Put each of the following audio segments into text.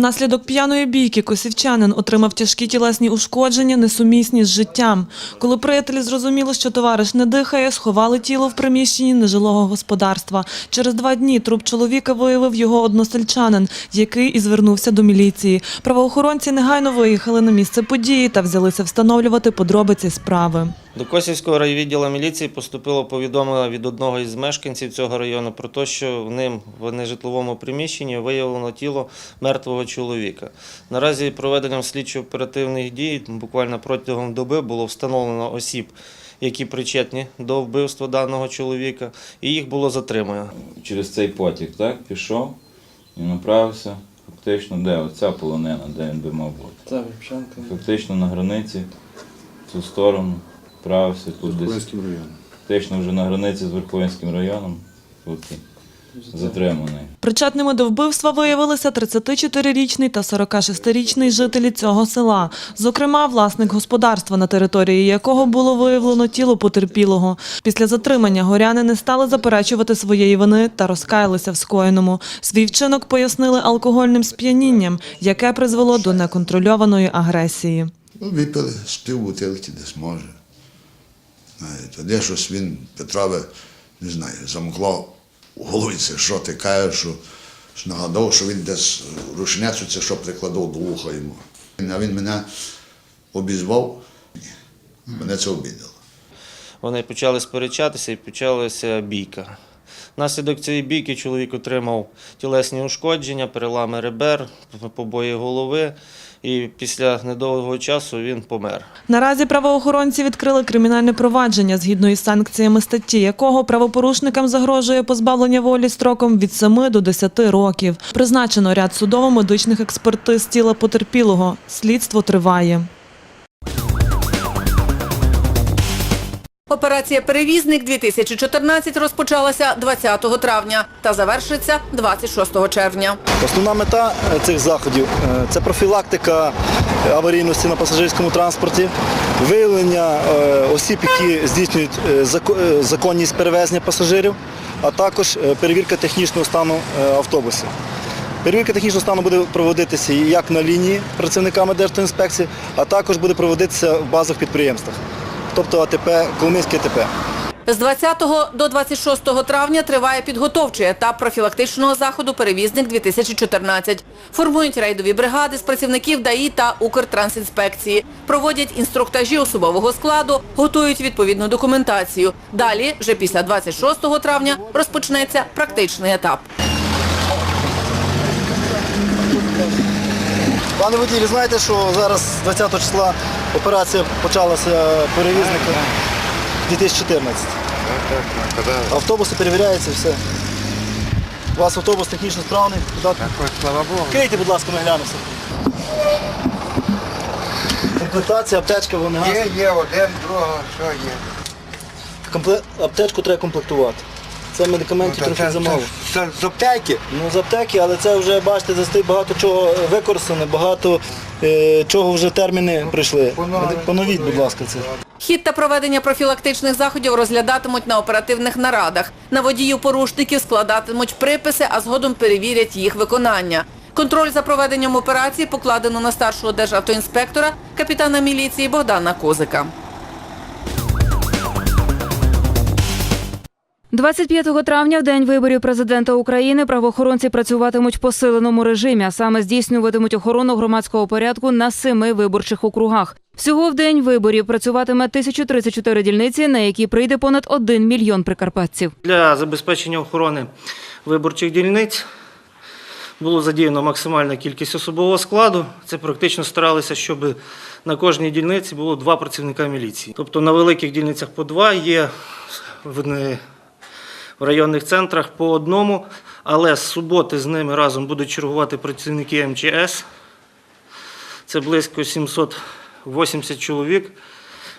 Внаслідок п'яної бійки косівчанин отримав тяжкі тілесні ушкодження, несумісні з життям. Коли приятелі зрозуміли, що товариш не дихає, сховали тіло в приміщенні нежилого господарства. Через два дні труп чоловіка виявив його односельчанин, який і звернувся до міліції. Правоохоронці негайно виїхали на місце події та взялися встановлювати подробиці справи. До Косівського райвідділу міліції поступило повідомлення від одного із мешканців цього району про те, що в ним в нежитловому приміщенні виявлено тіло мертвого чоловіка. Наразі проведенням слідчо-оперативних дій буквально протягом доби було встановлено осіб, які причетні до вбивства даного чоловіка, і їх було затримано. через цей потік, так, пішов і направився фактично, де оця полонина, де він би мав бути. Фактично на границі, в цю сторону, правився тут десь. Верховинським районом. Фактично вже на границі з Верховинським районом, тут затриманий. Причетними до вбивства виявилися 34-річний та 46-річний жителі цього села. Зокрема, власник господарства, на території якого було виявлено тіло потерпілого. Після затримання горяни не стали заперечувати своєї вини та розкаялися в скоєному. Свій вчинок пояснили алкогольним сп'янінням, яке призвело до неконтрольованої агресії. Ну, випили з пів бутилки десь може. Знаєте, де щось він Петрове, не знаю, замкло у голові це, що ти кажеш, що, що нагадав, що він десь рушницю це що прикладав до вуха йому. А він мене обізвав, мене це обідало. Вони почали сперечатися і почалася бійка. Внаслідок цієї бійки чоловік отримав тілесні ушкодження, перелами ребер, побої голови, і після недовгого часу він помер. Наразі правоохоронці відкрили кримінальне провадження згідно із санкціями статті, якого правопорушникам загрожує позбавлення волі строком від 7 до 10 років. Призначено ряд судово-медичних експертиз тіла потерпілого. Слідство триває. Операція Перевізник 2014 розпочалася 20 травня та завершиться 26 червня. Основна мета е, цих заходів е, це профілактика е, аварійності на пасажирському транспорті, виявлення осіб, які здійснюють зако- законність перевезення пасажирів, а також перевірка технічного стану автобусів. Перевірка технічного стану буде проводитися як на лінії працівниками Держінспекції, а також буде проводитися в базових підприємствах, тобто АТП, Коломийське АТП. З 20 до 26 травня триває підготовчий етап профілактичного заходу Перевізник 2014. Формують рейдові бригади з працівників ДАІ та Укртрансінспекції, проводять інструктажі особового складу, готують відповідну документацію. Далі, вже після 26 травня, розпочнеться практичний етап. Пане водій, ви знаєте, що зараз 20 числа операція почалася перевізника 2014. Автобуси перевіряються, все. У вас автобус технічно справний? Слава Богу. Крийте, будь ласка, ми глянемо. Комплектація, аптечка, вони Є, є один, другого, що є. Аптечку треба комплектувати. Це медикаментів Ну, трохи замало. Це з аптеки. Ну, з аптеки, але це вже, бачите, за стих багато чого використано, багато е, чого вже терміни прийшли. Поновіть, будь ласка, це. Хід та проведення профілактичних заходів розглядатимуть на оперативних нарадах. На водіїв порушників складатимуть приписи, а згодом перевірять їх виконання. Контроль за проведенням операції покладено на старшого державтоінспектора, капітана міліції Богдана Козика. 25 травня, в день виборів президента України, правоохоронці працюватимуть в посиленому режимі, а саме здійснюватимуть охорону громадського порядку на семи виборчих округах. Всього в день виборів працюватиме 1034 дільниці, на які прийде понад 1 мільйон прикарпатців. Для забезпечення охорони виборчих дільниць було задіяно максимальна кількість особового складу. Це практично старалися, щоб на кожній дільниці було два працівника міліції. Тобто на великих дільницях по два є в не- в районних центрах по одному, але з суботи з ними разом будуть чергувати працівники МЧС. Це близько 780 чоловік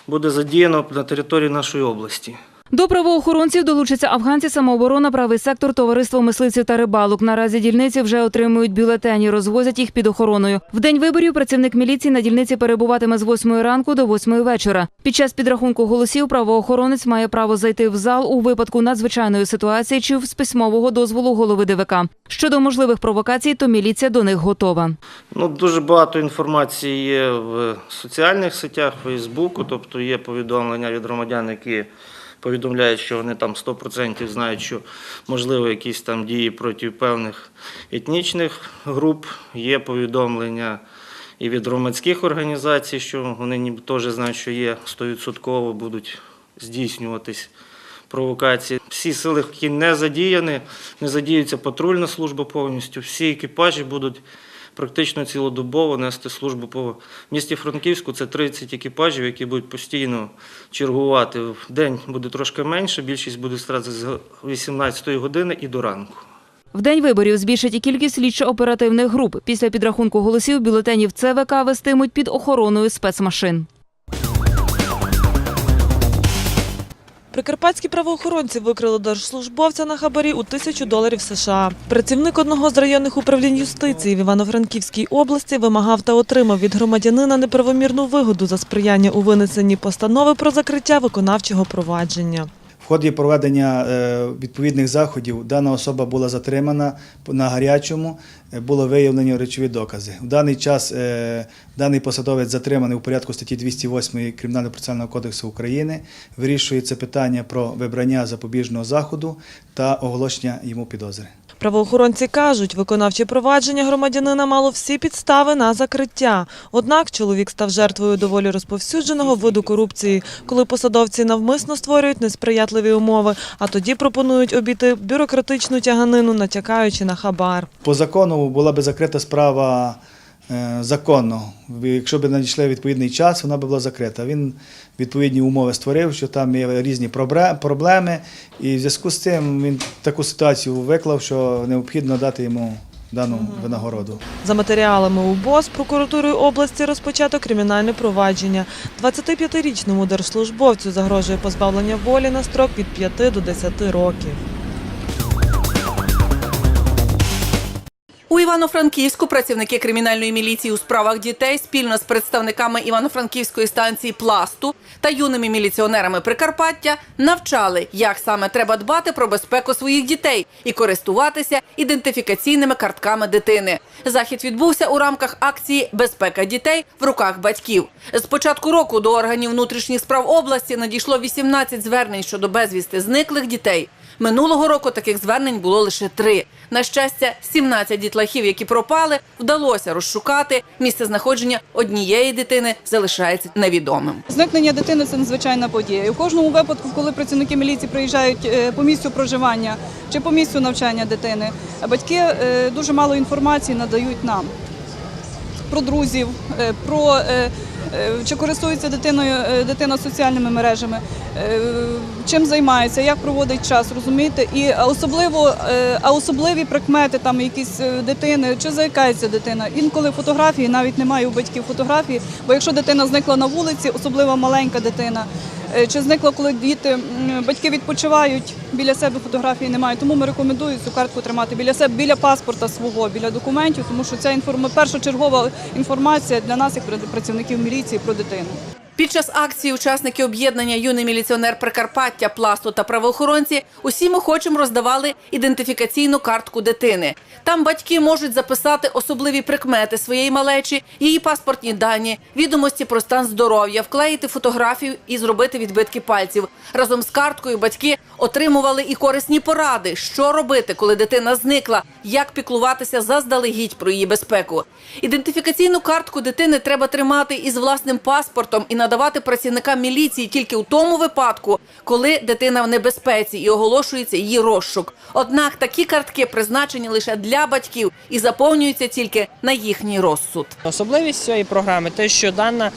буде задіяно на території нашої області. До правоохоронців долучаться афганці самооборона, правий сектор, товариство мисливців та рибалок. Наразі дільниці вже отримують бюлетені, розвозять їх під охороною. В день виборів працівник міліції на дільниці перебуватиме з 8 ранку до 8 вечора. Під час підрахунку голосів правоохоронець має право зайти в зал у випадку надзвичайної ситуації чи з письмового дозволу голови ДВК. Щодо можливих провокацій, то міліція до них готова. Ну, дуже багато інформації є в соціальних сетях, Фейсбуку, тобто є повідомлення від громадян, які повідомляють, що вони там 100% знають, що можливо якісь там дії проти певних етнічних груп. Є повідомлення і від громадських організацій, що вони теж знають, що є 100% будуть здійснюватись провокації. Всі сили, які не задіяні, не задіюється патрульна служба повністю. Всі екіпажі будуть практично цілодобово нести службу по місті Франківську. Це 30 екіпажів, які будуть постійно чергувати. В день буде трошки менше, більшість буде стратити з 18 години і до ранку. В день виборів збільшить і кількість слідчо-оперативних груп. Після підрахунку голосів бюлетенів ЦВК вестимуть під охороною спецмашин. Прикарпатські правоохоронці викрили держслужбовця на хабарі у тисячу доларів США. Працівник одного з районних управлінь юстиції в Івано-Франківській області вимагав та отримав від громадянина неправомірну вигоду за сприяння у винесенні постанови про закриття виконавчого провадження. В ході проведення е, відповідних заходів дана особа була затримана на гарячому, е, було виявлені речові докази. В даний час е, даний посадовець затриманий у порядку статті 208 Кримінально-процесуального кодексу України. Вирішується питання про вибрання запобіжного заходу та оголошення йому підозри. Правоохоронці кажуть, виконавче провадження громадянина мало всі підстави на закриття. Однак чоловік став жертвою доволі розповсюдженого виду корупції, коли посадовці навмисно створюють несприятливі умови, а тоді пропонують обійти бюрократичну тяганину, натякаючи на хабар. По закону була би закрита справа законно. Якщо б надійшли відповідний час, вона б була закрита. Він відповідні умови створив, що там є різні проблеми, і в зв'язку з цим він таку ситуацію виклав, що необхідно дати йому дану винагороду. За матеріалами УБОС прокуратурою області розпочато кримінальне провадження. 25-річному держслужбовцю загрожує позбавлення волі на строк від 5 до 10 років. У Івано-Франківську працівники кримінальної міліції у справах дітей спільно з представниками Івано-Франківської станції пласту та юними міліціонерами Прикарпаття навчали, як саме треба дбати про безпеку своїх дітей і користуватися ідентифікаційними картками дитини. Захід відбувся у рамках акції Безпека дітей в руках батьків. З початку року до органів внутрішніх справ області надійшло 18 звернень щодо безвісти зниклих дітей. Минулого року таких звернень було лише три. На щастя, 17 дітлахів, які пропали, вдалося розшукати. Місце знаходження однієї дитини залишається невідомим. Зникнення дитини це надзвичайна подія. І в кожному випадку, коли працівники міліції приїжджають е, по місцю проживання чи по місцю навчання дитини, батьки е, дуже мало інформації надають нам про друзів, е, про е, е, чи користується дитиною е, дитина соціальними мережами, е, чим займається, як проводить час, розумієте? І особливо, е, а особливі прикмети там якісь е, дитини, чи заїкається дитина. Інколи фотографії навіть немає у батьків фотографії, бо якщо дитина зникла на вулиці, особливо маленька дитина. Е, Чи зникла, коли діти батьки відпочивають біля себе фотографії немає. Тому ми рекомендуємо цю картку тримати біля себе, біля паспорта свого, біля документів, тому що ця інформ... першочергова інформація для нас, як працівників міліції, про дитину. Під час акції учасники об'єднання Юний міліціонер Прикарпаття, пласту та правоохоронці усім охочим роздавали ідентифікаційну картку дитини. Там батьки можуть записати особливі прикмети своєї малечі, її паспортні дані, відомості про стан здоров'я, вклеїти фотографію і зробити відбитки пальців. Разом з карткою батьки отримували і корисні поради, що робити, коли дитина зникла, як піклуватися заздалегідь про її безпеку. Ідентифікаційну картку дитини треба тримати із власним паспортом і надавати працівникам міліції тільки у тому випадку, коли дитина в небезпеці і оголошується її розшук. Однак такі картки призначені лише для батьків і заповнюються тільки на їхній розсуд. Особливість цієї програми те, що дана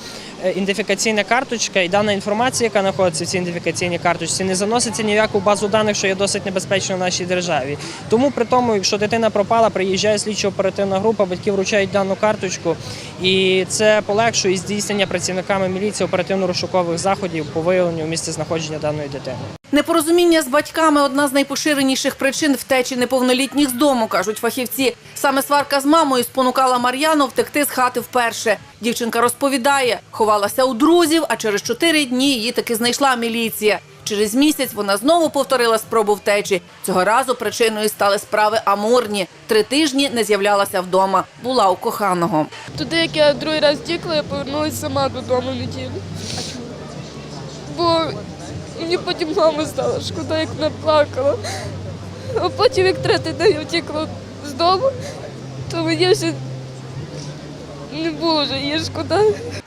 ідентифікаційна карточка, і дана інформація, яка знаходиться в цій ідентифікаційній карточці, не заноситься ні в яку базу даних, що є досить небезпечно в нашій державі. Тому при тому, якщо дитина пропала, приїжджає слідчо-оперативна група, батьки вручають дану карточку, і це полегшує здійснення працівниками міліції оперативно-розшукових заходів по виявленню місця знаходження даної дитини. Непорозуміння з батьками одна з найпоширеніших причин втечі неповнолітніх з дому, кажуть фахівці. Саме сварка з мамою спонукала Мар'яну втекти з хати вперше. Дівчинка розповідає, ховалася у друзів, а через чотири дні її таки знайшла міліція. Через місяць вона знову повторила спробу втечі. Цього разу причиною стали справи амурні. Три тижні не з'являлася вдома. Була у коханого. Туди, як я другий раз втікла, я повернулася сама додому неділю. Бо мені потім мама стала шкода, як вона плакала. А потім, як третій день я втікла з дому, то мені вже не було вже її шкода.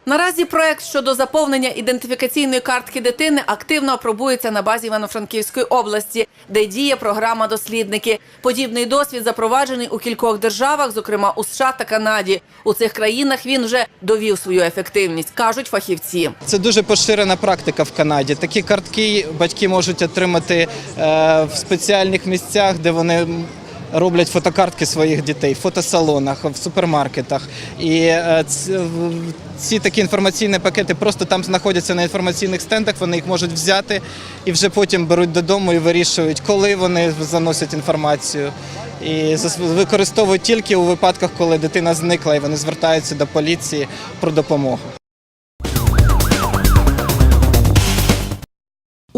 Наразі проект щодо заповнення ідентифікаційної картки дитини активно апробується на базі Івано-Франківської області, де діє програма «Дослідники». Подібний досвід запроваджений у кількох державах, зокрема у США та Канаді. У цих країнах він вже довів свою ефективність, кажуть фахівці. Це дуже поширена практика в Канаді. Такі картки батьки можуть отримати е, в спеціальних місцях, де вони роблять фотокартки своїх дітей, в фотосалонах, в супермаркетах. І е, ці такі інформаційні пакети просто там знаходяться на інформаційних стендах. Вони їх можуть взяти і вже потім беруть додому і вирішують, коли вони заносять інформацію. І використовують тільки у випадках, коли дитина зникла, і вони звертаються до поліції про допомогу.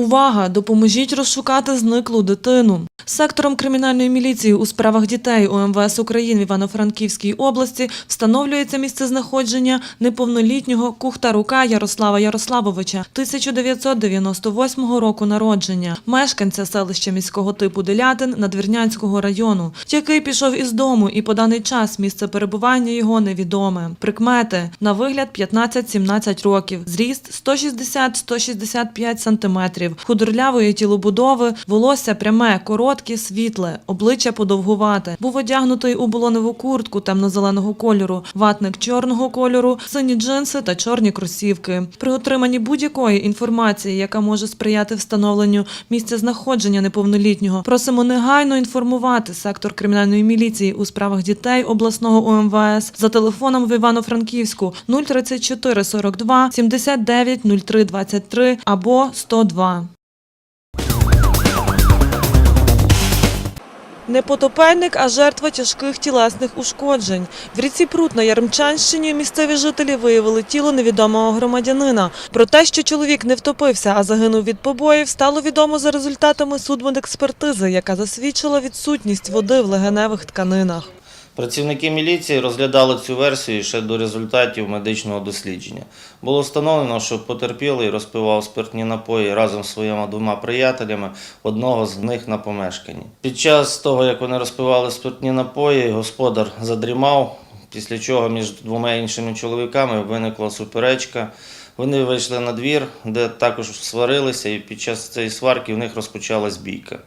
Увага! Допоможіть розшукати зниклу дитину. Сектором кримінальної міліції у справах дітей УМВС України в Івано-Франківській області встановлюється місце знаходження неповнолітнього Кухтарука Ярослава Ярославовича 1998 року народження, мешканця селища міського типу Делятин Надвірнянського району, який пішов із дому і по даний час місце перебування його невідоме. Прикмети на вигляд 15-17 років, зріст 160-165 сантиметрів, худорлявої тілобудови, волосся пряме, коротке, світле, обличчя подовгувате. Був одягнутий у болоневу куртку темно-зеленого кольору, ватник чорного кольору, сині джинси та чорні кросівки. При отриманні будь-якої інформації, яка може сприяти встановленню місця знаходження неповнолітнього, просимо негайно інформувати сектор кримінальної міліції у справах дітей обласного УМВС за телефоном в Івано-Франківську 034 42 79 03 23 або 102. Не потопельник, а жертва тяжких тілесних ушкоджень. В ріці Прут на Ярмчанщині місцеві жителі виявили тіло невідомого громадянина. Про те, що чоловік не втопився, а загинув від побоїв, стало відомо за результатами судмедекспертизи, яка засвідчила відсутність води в легеневих тканинах. Працівники міліції розглядали цю версію ще до результатів медичного дослідження. Було встановлено, що потерпілий розпивав спиртні напої разом з своїми двома приятелями, одного з них на помешканні. Під час того, як вони розпивали спиртні напої, господар задрімав, після чого між двома іншими чоловіками виникла суперечка. Вони вийшли на двір, де також сварилися, і під час цієї сварки в них розпочалась бійка.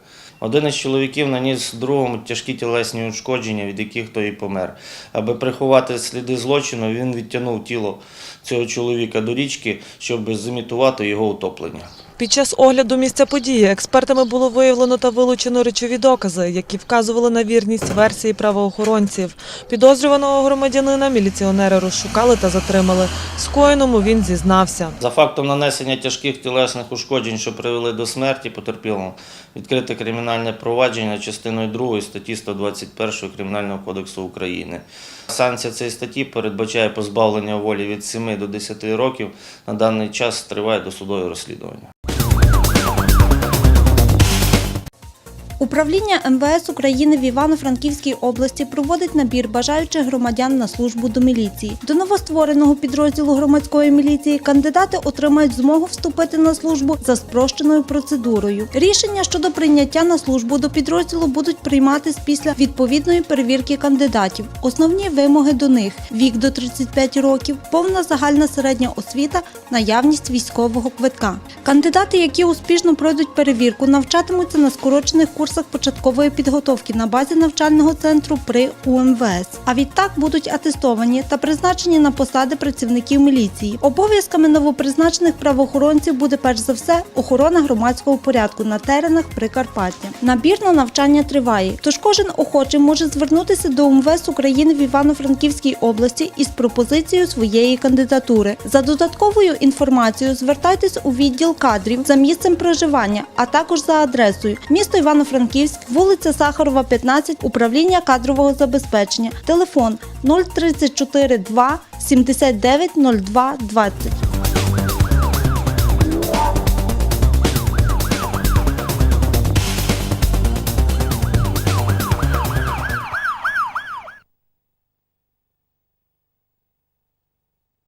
Один із чоловіків наніс другому тяжкі тілесні ушкодження, від яких той і помер. Аби приховати сліди злочину, він відтягнув тіло цього чоловіка до річки, щоб зімітувати його утоплення. Під час огляду місця події експертами було виявлено та вилучено речові докази, які вказували на вірність версії правоохоронців. Підозрюваного громадянина міліціонери розшукали та затримали. Скоєному він зізнався. За фактом нанесення тяжких тілесних ушкоджень, що привели до смерті потерпілого, відкрите кримінальне провадження частиною 2 статті 121 Кримінального кодексу України. Санкція цієї статті передбачає позбавлення волі від 7 до 10 років. На даний час триває досудове розслідування. Управління МВС України в Івано-Франківській області проводить набір бажаючих громадян на службу до міліції. До новоствореного підрозділу громадської міліції кандидати отримають змогу вступити на службу за спрощеною процедурою. Рішення щодо прийняття на службу до підрозділу будуть прийматись після відповідної перевірки кандидатів. Основні вимоги до них: вік до 35 років, повна загальна середня освіта, наявність військового квитка. Кандидати, які успішно пройдуть перевірку, навчатимуться на скорочених курсах курсах початкової підготовки на базі навчального центру при УМВС. А відтак будуть атестовані та призначені на посади працівників міліції. Обов'язками новопризначених правоохоронців буде перш за все охорона громадського порядку на теренах Прикарпаття. Набір на навчання триває, тож кожен охочий може звернутися до УМВС України в Івано-Франківській області із пропозицією своєї кандидатури. За додатковою інформацією звертайтесь у відділ кадрів за місцем проживання, а також за адресою місто Івано-Франківськ, вулиця Сахарова, 15, управління кадрового забезпечення. Телефон 034 2 79 02 20.